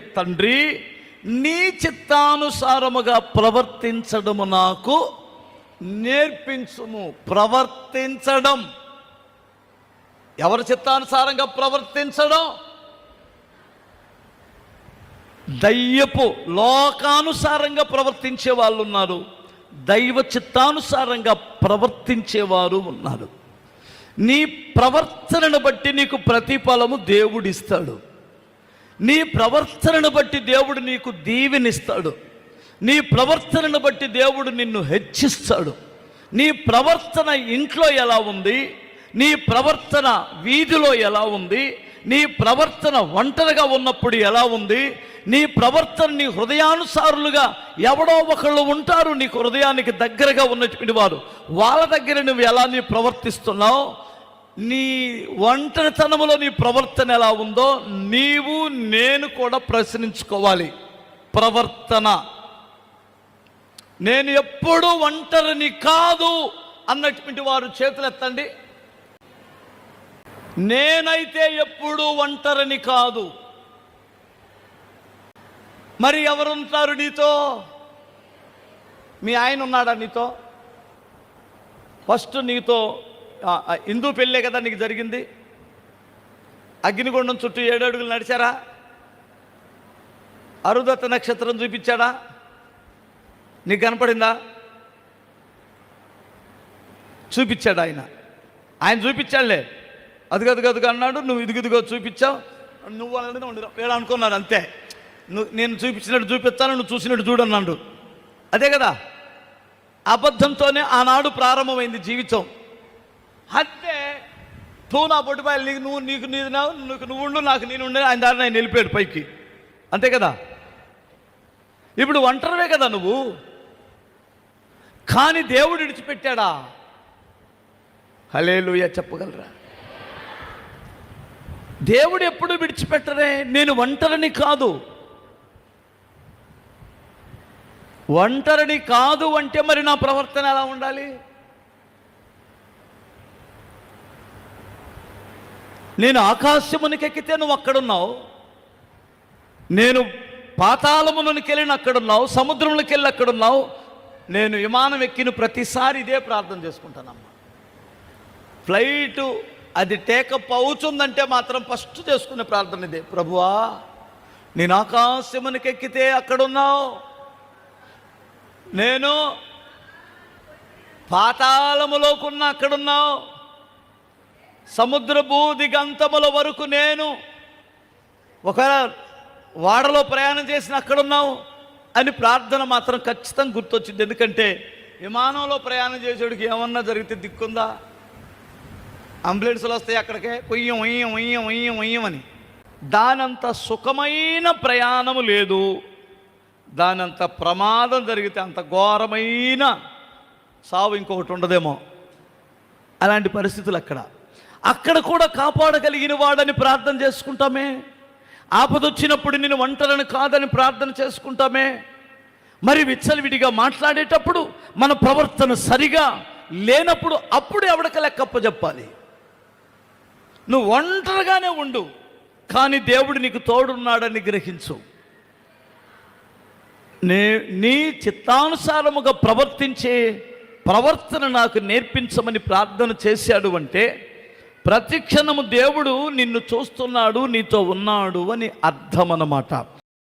తండ్రి నీ చిత్తానుసారముగా ప్రవర్తించడము నాకు నేర్పించుము. ప్రవర్తించడం. ఎవరి చిత్తానుసారంగా ప్రవర్తించడం? దయ్యపు లోకానుసారంగా ప్రవర్తించే వాళ్ళు ఉన్నారు. దైవ చిత్తానుసారంగా ప్రవర్తించేవారు ఉన్నారు. నీ ప్రవర్తనను బట్టి నీకు ప్రతిఫలము దేవుడిస్తాడు. నీ ప్రవర్తనను బట్టి దేవుడు నీకు దీవెనిస్తాడు. నీ ప్రవర్తనను బట్టి దేవుడు నిన్ను హెచ్చిస్తాడు. నీ ప్రవర్తన ఇంట్లో ఎలా ఉంది? నీ ప్రవర్తన వీధిలో ఎలా ఉంది? నీ ప్రవర్తన ఒంటరిగా ఉన్నప్పుడు ఎలా ఉంది? నీ ప్రవర్తన నీ హృదయానుసారులుగా ఎవడో ఒకళ్ళు ఉంటారు నీకు హృదయానికి దగ్గరగా ఉన్నటువంటి వారు. వాళ్ళ దగ్గర నువ్వు ఎలా నీ ప్రవర్తిస్తున్నావు? నీ ఒంటరితనంలో నీ ప్రవర్తన ఎలా ఉందో నీవు నేను కూడా ప్రశ్నించుకోవాలి. ప్రవర్తన. నేను ఎప్పుడూ ఒంటరిని కాదు అన్నటువంటి వారు చేతులెత్తండి. నేనైతే ఎప్పుడూ ఒంటరిని కాదు. మరి ఎవరుంటారు నీతో? మీ ఆయన ఉన్నాడా నీతో? ఫస్ట్ నీతో హిందూ పెళ్ళే కదా నీకు జరిగింది? అగ్నిగుండం చుట్టూ ఏడు అడుగులు నడిచారా? అరుదత్త నక్షత్రం చూపించాడా? నీకు కనపడిందా? చూపించాడు ఆయన. ఆయన చూపించాడులే. అదుగదుగదుగు అన్నాడు. నువ్వు ఇదిగిదిగో చూపించావు. నువ్వు అనేది ఉండి అంతే. నువ్వు నేను చూపించినట్టు చూపిస్తాను నువ్వు చూసినట్టు చూడన్నాడు అదే కదా? అబద్ధంతోనే ఆనాడు ప్రారంభమైంది జీవితం. అంతే తో నా పొట్టిపాయలు నీకు నువ్వు నీకు నీది నీకు నువ్వు ఉండు నాకు నేను ఉండే ఆయన దారిని ఆయన వెళ్ళిపోయాడు పైకి. అంతే కదా? ఇప్పుడు ఒంటరివే కదా నువ్వు? కానీ దేవుడు విడిచిపెట్టాడా? హలేలుయ చెప్పగలరా? దేవుడు ఎప్పుడు విడిచిపెట్టరే? నేను ఒంటరిని కాదు. ఒంటరిని కాదు అంటే మరి నా ప్రవర్తన ఎలా ఉండాలి? నేను ఆకాశమునికెక్కితే నువ్వు అక్కడున్నావు నేను పాతాళమునికి వెళ్ళిన అక్కడున్నావు. సముద్రంలోకి వెళ్ళి అక్కడున్నావు నేను విమానం ఎక్కిన ప్రతిసారి ఇదే ప్రార్థన చేసుకుంటానమ్మా. ఫ్లైట్ అది టేకప్ అవుతుందంటే మాత్రం ఫస్ట్ చేసుకునే ప్రార్థన ఇదే. ప్రభువా నేను ఆకాశమునికి ఎక్కితే అక్కడున్నావు. నేను పాతాళములోకున్న అక్కడున్నావు. సముద్రపు దిగంతముల వరకు నేను ఒక వాడలో ప్రయాణం చేసిన అక్కడున్నావు అని ప్రార్థన మాత్రం ఖచ్చితంగా గుర్తొచ్చింది. ఎందుకంటే విమానంలో ప్రయాణం చేసేవాడికి ఏమన్నా జరిగితే దిక్కుందా? అంబులెన్స్లు వస్తాయి అక్కడికే కొయ్యం ఉయ్యం ఉయ్యం ఉయ్యం ఉయ్యం అని. దానంత సుఖమైన ప్రయాణము లేదు. దానంత ప్రమాదం జరిగితే అంత ఘోరమైన సావు ఇంకొకటి ఉండదేమో. అలాంటి పరిస్థితులు అక్కడ. అక్కడ కూడా కాపాడగలిగిన వాడని ప్రార్థన చేసుకుంటామే. ఆపదొచ్చినప్పుడు నేను ఒంటరిని కాదని ప్రార్థన చేసుకుంటామే. మరి విచ్చలవిడిగా మాట్లాడేటప్పుడు మన ప్రవర్తన సరిగా లేనప్పుడు అప్పుడు ఎవడక లెక్కప్ప చెప్పాలి నువ్వు ఒంటరిగానే ఉండు కానీ దేవుడు నీకు తోడున్నాడని గ్రహించు. నే నీ చిత్తానుసారముగా ప్రవర్తించే ప్రవర్తన నాకు నేర్పించమని ప్రార్థన చేశాడు అంటే ప్రతిక్షణము దేవుడు నిన్ను చూస్తున్నాడు నీతో ఉన్నాడు అని అర్థం అన్నమాట